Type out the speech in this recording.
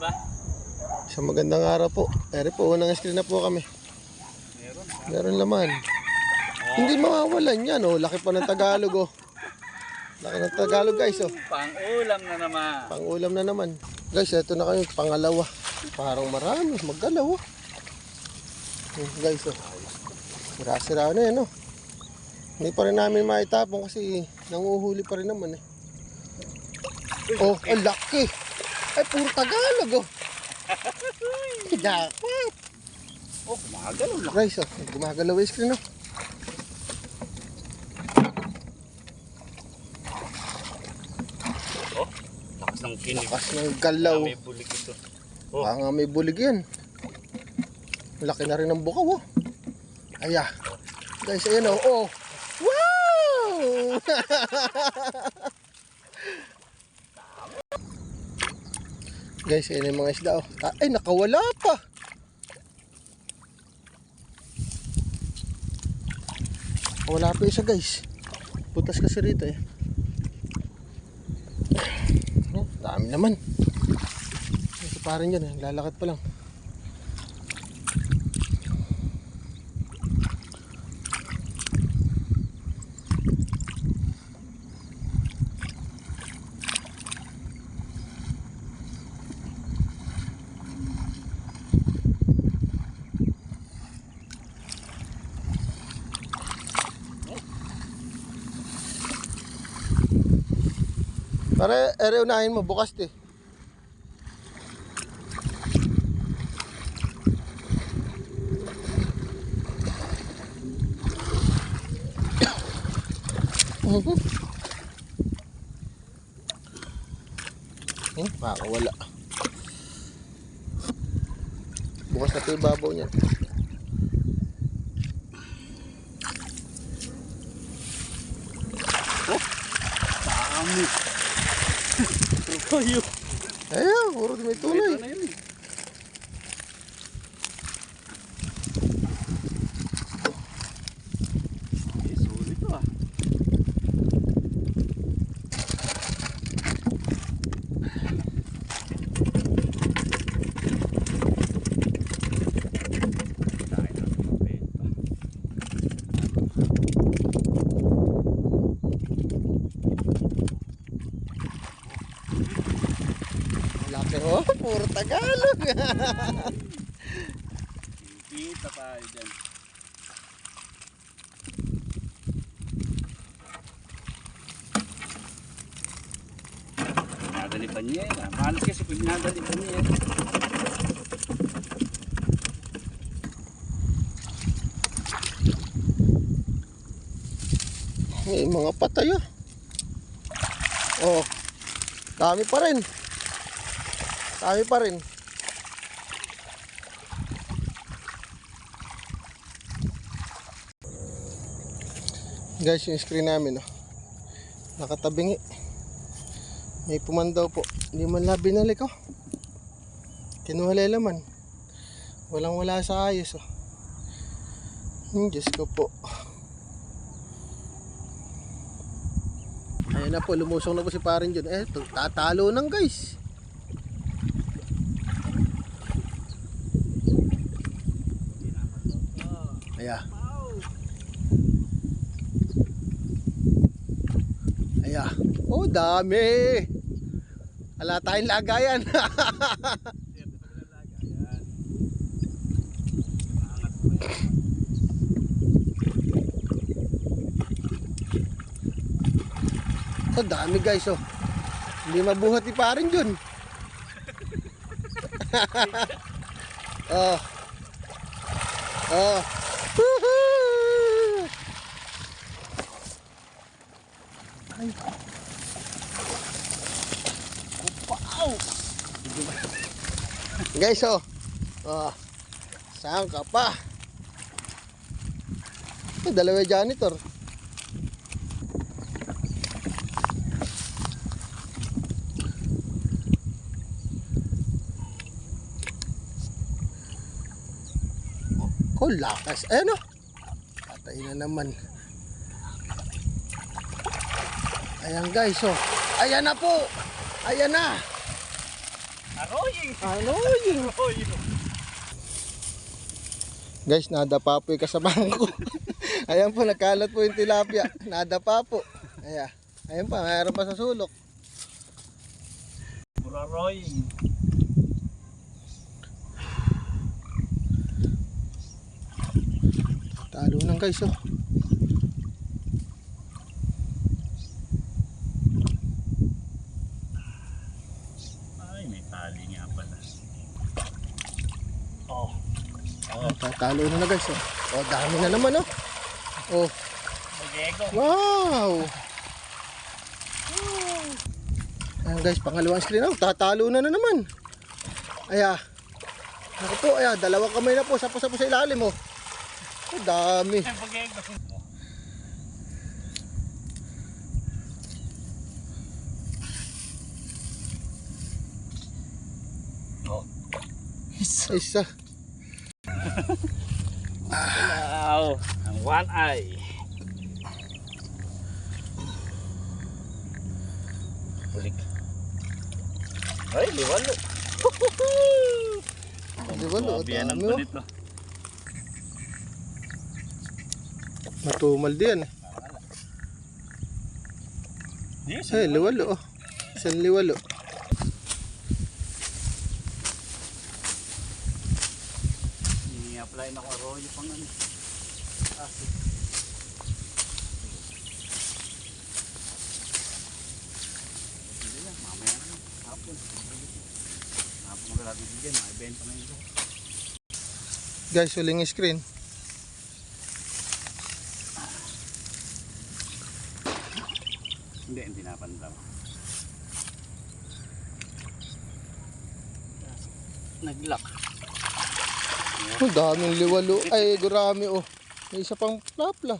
ba? Isang magandang araw po. Ere po, unang screen na po kami. Meron. Meron laman. Hindi mawawalan yan, oh. Laki pa ng Tagalog, oh. Laki ng Tagalog, guys, oh. Pang-ulam na naman. Pang-ulam na naman. Guys, ito na kayo, pangalawa. Parang marami, maggalaw, oh. Hmm, guys, oh. Sira-sira na yan, oh. Hindi pa rin namin maitapon kasi nanguhuli pa rin naman, eh. Oh, ang laki. Ay, puro Tagalog, oh. Dapat. Oh, kumagalaw lang. Guys, oh, gumagalaw yung screen, oh. Oh, lakas ng kinig. Lakas ng galaw. May bulig ito. Oh. Baka nga may bulig yan. Laki na rin ng bukaw, oh. Aya. Guys, ayan, oh. oh. Wow! Guys, ayan yung mga isda, oh. Ah, Ay, nakawala pa. Wala pa isa, guys. Putas kasi rito, eh. Oh, dami naman. Ito pa rin yan, eh. lalakad pa lang. Para ere unahin mo, bukas eh. Mhm. Hmm, makakawala. Bukas na ito yung babaw niya. Ayan, puro may tunay. Ito na yun. Eh, sulit to ah. Tayo na mabenta. Laki oh, puro Tagalog. Kita tayo dyan. Pinadali pa niya eh. Malas kasi pag pinadali pa niya eh. May mga patay ah. Oh. Dami pa rin. Dami pa rin. Guys, yung screen namin oh. Nakatabingi. May pumandaw po. Hindi man lang binalik oh. Kinuha laman. Walang wala sa ayos oh. Hmm, Diyos ko po. Ayan na po, lumusong na po si parin dyan. Eh, tatalo nang guys. Aya. Aya. Oh, dami. Wala tayong lagayan. oh, dami guys, oh. Hindi mabuhat ni parin dyan. oh. Oh. Ay. Wow! Guys, oh. Oh. Saan ka pa? Eh, dalawa janitor. Oh, lakas. Ayan o. Patay na naman. Ayan guys, oh. Ayan na po. Ayan na. Aroying! Aroying! Guys, nadapa po yung kasamahan ko. Ayan po, nagkalat po yung tilapia. Nadapa po. Ayan. Ayan pa, mayroon pa sa sulok. Puro aroying. Talo nang guys, oh. Ay, may tali nga pala. Oh. Oh. Tatalo na na guys, oh. Oh, dami na naman, oh. Oh, wow! Ayan guys, pangalawang screen out. Tatalo na na naman. Aya. Ako po, aya. Dalawang kamay na po. Sapo-sapo sa ilalim, oh. Oh, dami. Oh. Isa. Wow. Ang one eye. Bulik. Ay, liwalo. Liwalo, Grabe yan ang dami, oh. ganito. Matumal din, eh. Ay, liwalo, oh. Isang liwalo. I-apply na ko arroyo pang ano. Kasi. Hindi lang, mamaya na. Hapon. Hapon mo kailangan bibigyan. Mga na yun. Guys, huling screen. Hindi, hindi napandaw. Nag-lock. Oh, daming liwalo. Ay, gurami, oh. May isa pang plapla.